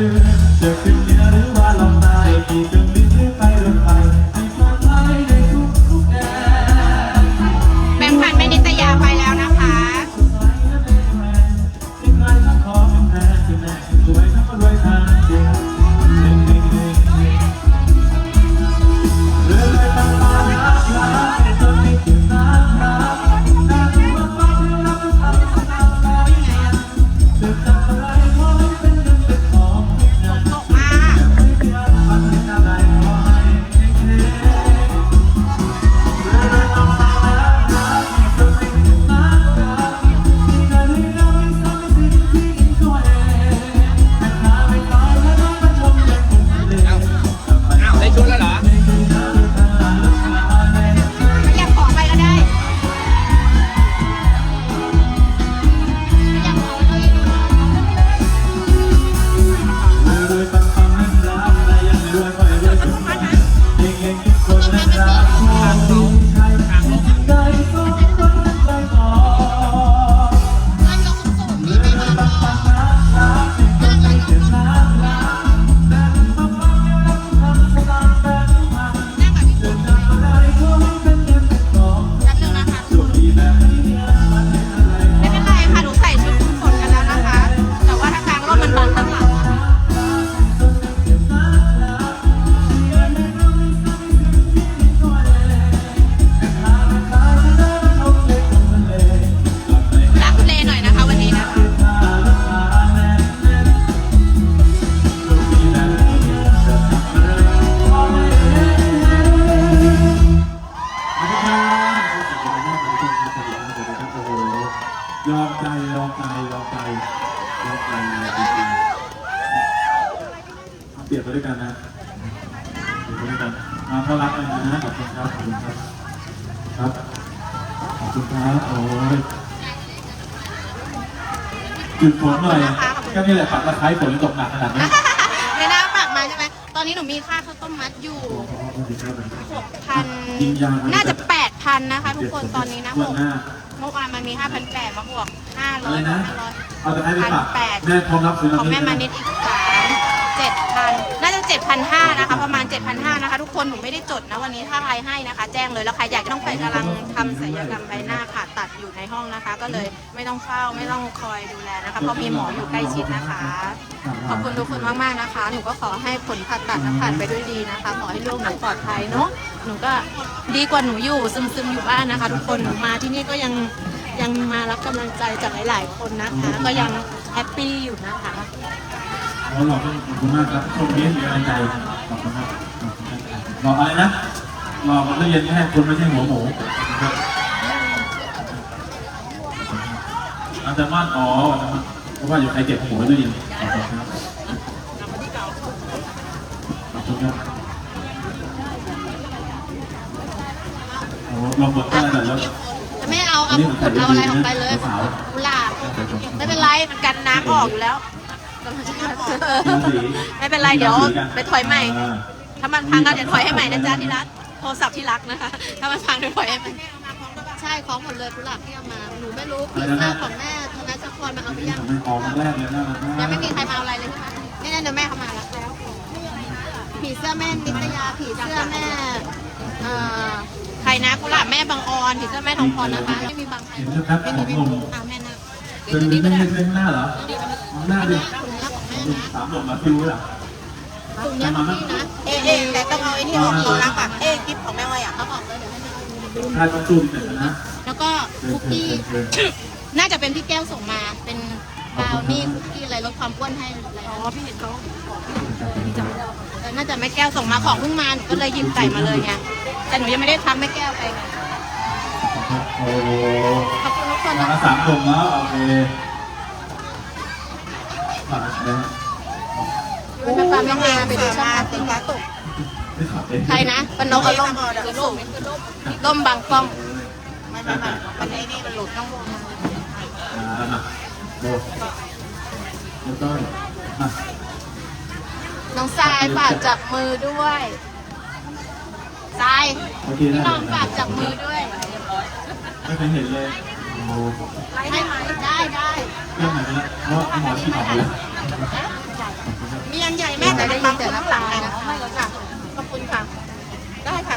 ลืมจะขึ้นเหนือหรือว่าลงใต้ เอาเปรียบไปด้วยกันนะเปรียบไปด้วยกันมาเขารักเลยนะขอบคุณครับขอบคุณครับครับขอบคุณครับโอ้ยจุดฝนหน่อยก็นี่แหละปักตะไคร้ฝนตกหนักขนาดนี้ในหน้าปากมาใช่ไหมตอนนี้หนูมีค่าข้าวต้มมัดอยู่พันยิงยางน่าจะแปดพันนะคะ ทุกคนตอนนี้นะหวันกหน้าเมื่อวานมันมีห้าพันแปดมาบวกห้าร้อะอไรยนะห้าร้อยเอาตะไคร้ไปปักแปดแม่พร้อมรับซื้อของแม่มานิดอีก สามเจ็ดพันน่าจะเจ็ดพันห้านะคะ ประมาณเจ็ดพันห้านะคะ ทุกคนหนูไม่ได้จดนะวันนี้ถ้าใครให้นะคะ แจ้งเลยแล้วใครอยากจะต้องไปกำลังทำศัลยกรรมใบหน้าผ่าตัดอยู่ในห้องนะคะ ก็เลยไม่ต้องเฝ้าไม่ต้องคอยดูแลนะคะเพราะมีหมออยู่ใกล้ชิดนะคะ ขอบคุณทุกคนมากๆนะคะ หนูก็ขอให้ผลผ่าตัดนะผ่านไปด้วยดีนะคะ ขอให้ลูกหนูปลอดภัยเนาะหนูก็ดีกว่าหนูอยู่ซึมๆอยู่บ้านนะคะ ทุกคนหนูมาที่นี่ก็ยังยังมารับกำลังใจจากหลาย ๆ คนนะคะ ก็ยังแฮปปี้อยู่นะคะ โอ้หลอกขอบคุณมากครับชมนี้มีกำลังใจขอบคุณครับขอบคุณครับหลอกอะไรนะหลอกมันก็เย็นแค่คุณไม่ใช่หัวหมูครับอาจารย์มาอ๋ออาจารย์มาเพราะว่าอยู่ใครเก็บหัวด้วยยินขอบคุณครับขอบคุณครับโอ้ลองหมดก็ได้แล้วจะไม่เอาเอาผลเอาอะไรออกไปเลยกุหลาบไม่เป็นไรมันกันน้ำออกอยู่แล้ว ไม่เป็นไรเดี๋ยวไปถอยใหม่ ถ้ามันพังก็เดี๋ยวถอยให้ใหม่นะจ๊ะที่รักโทรศัพท์ที่รักนะคะ ถ้ามันพังเดี๋ยวถอยให้ใหม่ใช่ของหมดเลยกุหลาบที่เอามา หนูไม่รู้ผีเสื้อของแม่ธนชพรมาเอาไปนี่ยังทำให้ออกมาแรกเลยน่ารักยังมากไม่มีใครมาเอาอะไรเลยใช่ไหมนี่นั่นเดี๋ยวแม่เขามาแล้วผีเสื้อแม่นิตยาผีเสื้อแม่เอ่อใครนะกุหลาบแม่บางออนผีเสื้อแม่ทองพรนะคะไม่มีบางใครเห็นแล้วครับไม่ขมีองไม่หมีนุ่มอ่าแม่นะเป็นเรื่องเรื่องหน้าเหรอหน้าดิ คุณนะของแม่หนุ่มนะสามหนุ่มมาคิวเหรอคุณเนี่ยของพี่นะ เอ๊ะเอ๊ะแต่ต้องเอาไอ้นี่ออกก่อนนะค่ะ เอ๊ะคลิปของแม่ไว้อะเขาออกเลยเดี๋ยวให้แม่ถ้าต้องซูมเสร็จนะแล้วก็เชิญคุกเชิญกี้เชิญเชิญน่าจะเป็นพี่แก้วส่งมา เป็นบราวนี่คุกกี้อะไรลดความอ้วนให้อะไรอ๋อพี่เห็นเขาเออน่าจะแม่แก้วส่งมาของเพิ่งมาหนูก็เลยหยิบไก่มาเลยไง แต่หนูยังไม่ได้ทำแม่แก้วไปไง โอ้ขอบคุณทุกคนมานะสามหนุ่มแล้วโอเคฝากนะเป็นปลาแม่งาไปดูช่องอาร์ติ้งตกไม่ขับเอใครนะปนกอารมล่มล่มบางกล้องไม่ไม่ไม่มันไอ้นี่มันหลุดต้องลงน้องทรายฝากจับมือด้วยทรายพี่น้องฝากจับมือด้วยไม่เคยเห็นเลยโอ้ให้ไหมได้ได้เรื่องไหนไปแล้วเพราะหมอฉีดออกไปแล้ว มีอันใหญ่แม่จะได้ยินแต่น้ำลายนะคะค่ะขอบคุณค่ะ ได้ค่ะ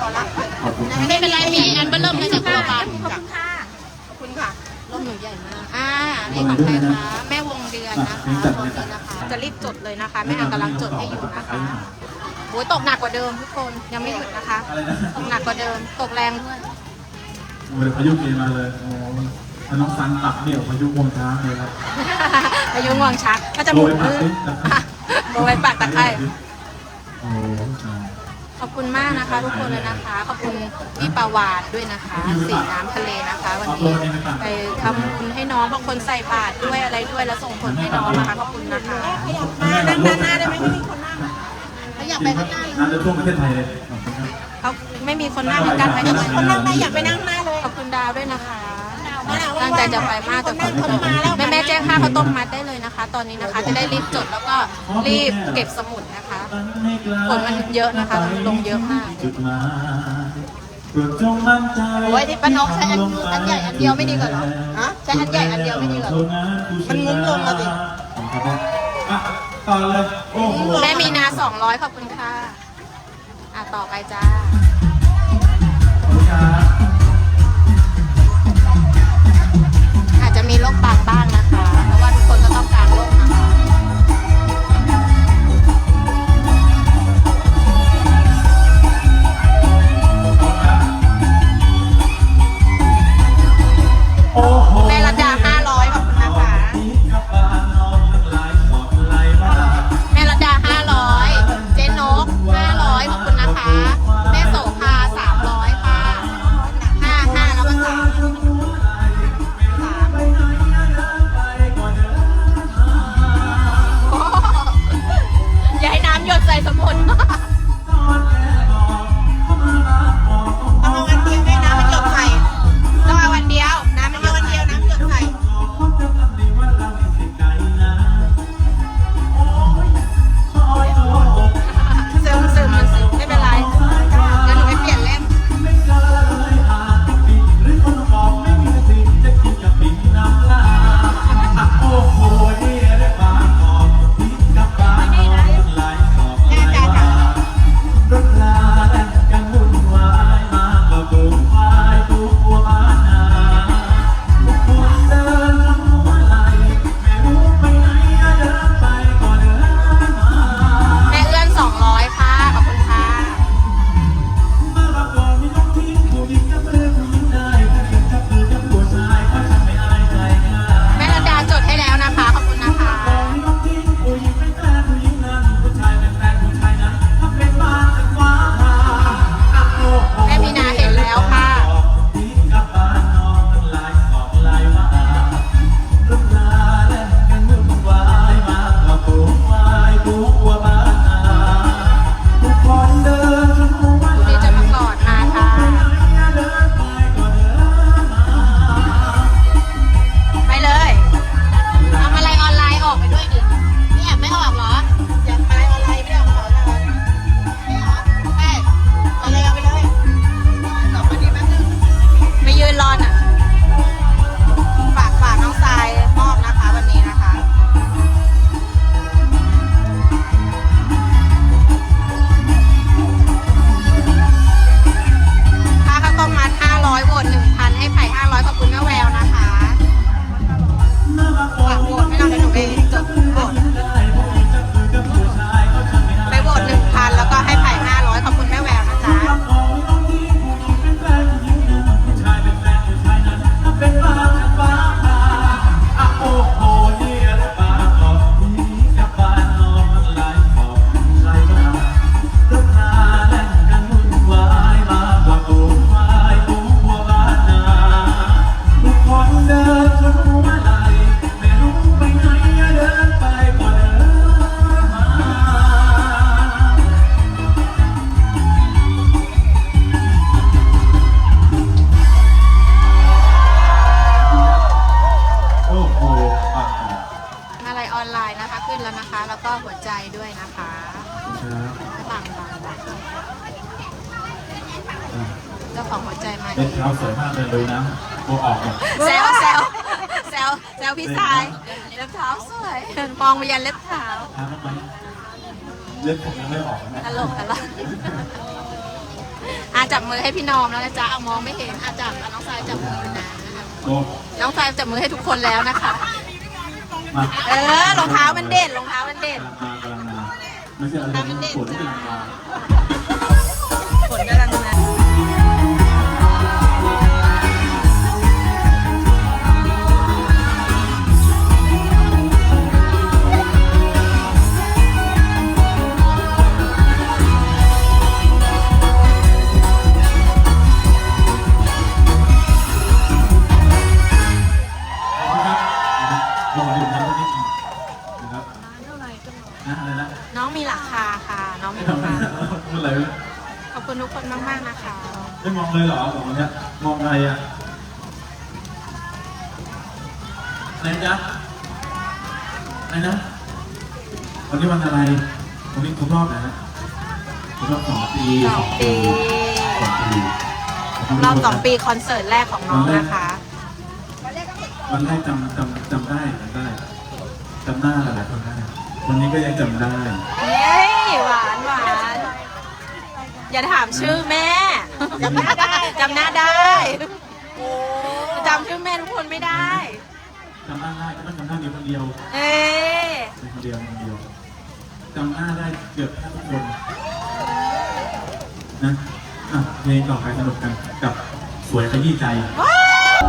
ขอรับขอบคุณไม่เป็นไรมีอันเบอร์เริ่มเลยจากตัวบานขอบคุณค่ะขอบคุณค่ะร่มหนูใหญ่มากอ่านี่ของใครคะแม่วงเดือนนะคะตรงนี้นะคะ จะรีบจดเลยนะคะแม่อันกำลังจดให้อยู่นะคะโอ้ยตกหนักกว่าเดิมทุกคนยังไม่หยุดนะคะอะไรนะตกหนักกว่าเดิมตกแรงด้วยโอ้ยพายุเกมาเลยโอ้ยถ้าน้องซันตักเนี่ยพายุงวงช้างเลยครับ อายุงวงชักก็จะหมุนโรยผักสิโรยปากตะไคร้โอ้ใช่ขอบคุณมากนะคะทุกคนเลยนะคะ ขอบคุณพี่ปาวานด้วยนะคะ สีน้ำทะเลนะคะ วันนี้ไปทำบุญให้น้องบางคนใส่บาตรด้วยอะไรด้วยแล้วส่งผลให้น้องนะคะขอบคุณนะคะมาด้านหน้าได้ไหมไม่มีคนเขาอยากไปข้างหน้าน้ำจะท่วมประเทศไทยเลยขอบคุณครับเขาไม่มีคนนั่งเหมือนกันไหมทำไมคนนั่งได้อยากไปนั่งหน้าเลยขอบคุณดาวด้วยนะคะ ตั้งใจจะไปมากแต่คนมาแล้วแม่แม่ๆแจ้งค่าข้าวต้มมัดได้เลยนะคะ ตอนนี้นะคะจะได้รีบจดแล้วก็รีบเก็บสมุดนะคะฝนมันเยอะนะคะมันลงเยอะมากจุดหมายโปรดจงมั่นใจโอ้ยที่ป้านกใช้อันอันใหญ่อันเดียวไม่ดีกว่าเหรอฮะใช้อันใหญ่อันเดียวไม่ดีกว่าเหรอมันงุ้มลงแล้วสิอะต่อเลยโอ้โหแม่มีนา200ขอบคุณค่ะอะต่อไปจ้า นะคะ เล็บเท้าสวยมากเลยดูนะโบออกหมดแซวแซวแซวแซวพี่ชายเล็บเท้าสวยมองไปยันเล็บเท้าทำไหมเลือดผมยังไม่ออกนะตลกตลกอาจับมือให้พี่นอมแล้วนะจ๊ะเอามองไม่เห็นอาจับอะน้องทรายจับมือนะโอ้น้องทรายจับมือให้ทุกคนแล้วนะคะมาเออรองเท้ามันเด่นรองเท้ามันเด่นกำลังมากำลังมาไม่ใช่อะไรนะฝนกำลังมาฝน ไม่มองเลยเหรอสองคนเนี้ยมองอะไรอะอะไรจ๊ะอะไรนะ วันนี้วันอะไร วันนี้ครบรอบนะฮะครบรอบสองปีสองปีสองปีรอบสองปีคอนเสิร์ตแรกของน้องนะคะ วันแรกจำจำจำได้จำได้จำหน้าหลายๆคนได้วันนี้ก็ยังจำได้ เย้หวานหวานอย่าถามชื่อแม่ จำหน้าได้จำหน้าได้จำชื่อแม่ทุกคนไม่ได้จำหน้าได้ก็ต้องจำหน้าเดียวคนเดียวเอ๊ะเป็นคนเดียวคนเดียวจำหน้าได้เกือบแทบทุกคนนะอะเพลงต่อไปสนุกกันกับสวยขยี้ใจว้า